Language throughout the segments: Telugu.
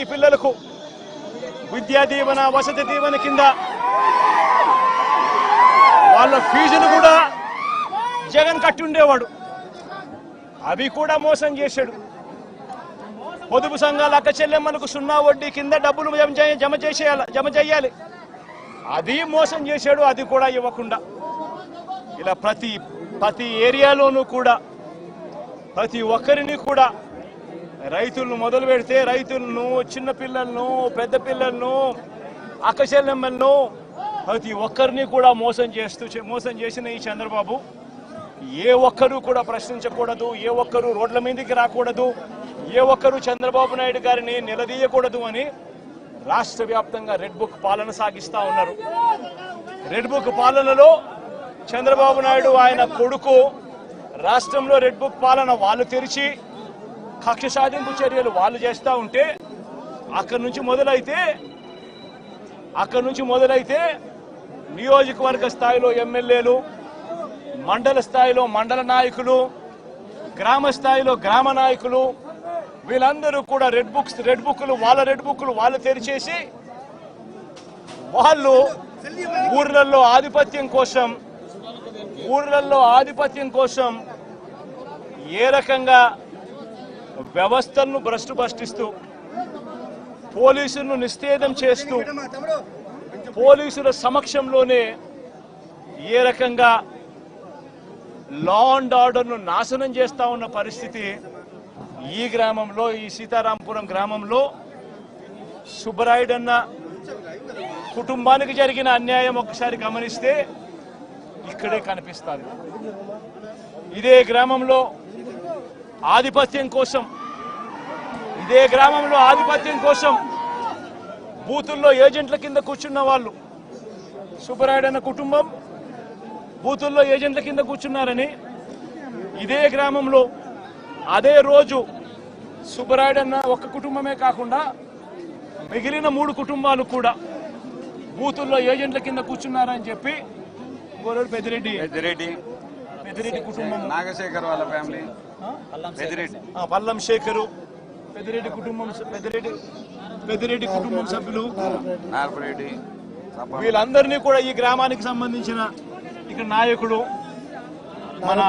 ఈ పిల్లలకు విద్యా దీవెన వసతి దీవెన కింద వాళ్ళ ఫీజులు కూడా జగన్ కట్టి ఉండేవాడు అవి కూడా మోసం చేశాడు. పొదుపు సంఘాల అక్క చెల్లెమ్మలకు సున్నా వడ్డీ కింద డబ్బులు జమ జమ చేసేయాలి జమ చేయాలి. అది మోసం చేశాడు అది కూడా ఇవ్వకుండా. ఇలా ప్రతి ప్రతి ఏరియాలోనూ కూడా ప్రతి ఒక్కరిని కూడా రైతులను మొదలు పెడితే రైతులను చిన్నపిల్లలను పెద్ద పిల్లలను అక్కచెల్లెమ్మలను ప్రతి ఒక్కరిని కూడా మోసం చేస్తూ మోసం చేసిన ఈ చంద్రబాబు ఏ ఒక్కరూ కూడా ప్రశ్నించకూడదు ఏ ఒక్కరూ రోడ్ల మీదకి రాకూడదు ఏ ఒక్కరూ చంద్రబాబు నాయుడు గారిని నిలదీయకూడదు అని రాష్ట్ర వ్యాప్తంగా రెడ్ బుక్ పాలన సాగిస్తా ఉన్నారు. రెడ్ బుక్ పాలనలో చంద్రబాబు నాయుడు ఆయన కొడుకు రాష్ట్రంలో రెడ్ బుక్ పాలన వాళ్ళు తెరిచి కక్ష సాధింపు చర్యలు వాళ్ళు చేస్తూ ఉంటే అక్కడి నుంచి మొదలైతే అక్కడి నుంచి మొదలైతే నియోజకవర్గ స్థాయిలో ఎమ్మెల్యేలు మండల స్థాయిలో మండల నాయకులు గ్రామ స్థాయిలో గ్రామ నాయకులు వీళ్ళందరూ కూడా రెడ్ బుక్స్ రెడ్ బుక్లు వాళ్ళ రెడ్ బుక్లు వాళ్ళు తెరిచేసి వాళ్ళు ఊర్లలో ఆధిపత్యం కోసం ఊర్లలో ఆధిపత్యం కోసం ఏ రకంగా వ్యవస్థలను భ్రష్టు భ్రష్టిస్తూ పోలీసులను నిస్తేదం చేస్తూ పోలీసుల సమక్షంలోనే ఏ రకంగా లా అండ్ ఆర్డర్ను నాశనం చేస్తూ ఉన్న పరిస్థితి ఈ గ్రామంలో ఈ సీతారాంపురం గ్రామంలో సుబ్బరాయుడన్న కుటుంబానికి జరిగిన అన్యాయం ఒకసారి గమనిస్తే ఇక్కడే కనిపిస్తుంది. ఇదే గ్రామంలో ఆధిపత్యం కోసం ఇదే గ్రామంలో ఆధిపత్యం కోసం బూతుల్లో ఏజెంట్ల కింద కూర్చున్న వాళ్ళు సుబ్బరాయుడన్న కుటుంబం బూతుల్లో ఏజెంట్ల కింద కూర్చున్నారని ఇదే గ్రామంలో అదే రోజు సుబ్బరాయుడన్న ఒక్క కుటుంబమే కాకుండా మిగిలిన మూడు కుటుంబాలు కూడా బూతుల్లో ఏజెంట్ల కింద కూర్చున్నారని చెప్పి గోరూరు పెద్దిరెడ్డి. పెద్దిరెడ్డి. పెద్దిరెడ్డి కుటుంబం. నాగశేఖర్ వాళ్ళ ఫ్యామిలీ. పెద్దిరెడ్డి. పల్లం శేఖరు పెద్దిరెడ్డి కుటుంబం పెద్దిరెడ్డి పెద్దిరెడ్డి కుటుంబం సభ్యులు. నార్పరెడ్డి వీళ్ళందరినీ కూడా ఈ గ్రామానికి సంబంధించిన ఇక్కడ నాయకుడు మన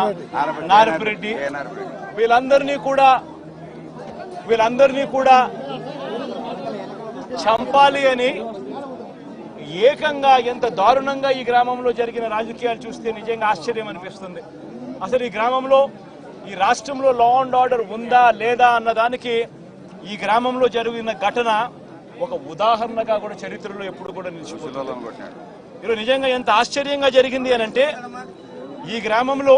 నార్పరెడ్డి వీళ్ళందరినీ కూడా వీళ్ళందరినీ కూడా చంపాలి అని ఏకంగా ఎంత దారుణంగా ఈ గ్రామంలో జరిగిన రాజకీయాలు చూస్తే నిజంగా ఆశ్చర్యం అనిపిస్తుంది. అసలు ఈ గ్రామంలో ఈ రాష్ట్రంలో లా అండ్ ఆర్డర్ ఉందా లేదా అన్నదానికి ఈ గ్రామంలో జరిగిన ఘటన ఒక ఉదాహరణగా కూడా చరిత్రలో ఎప్పుడు కూడా నిలిచిపోతుంది. ఈరోజు నిజంగా ఎంత ఆశ్చర్యంగా జరిగింది అని అంటే ఈ గ్రామంలో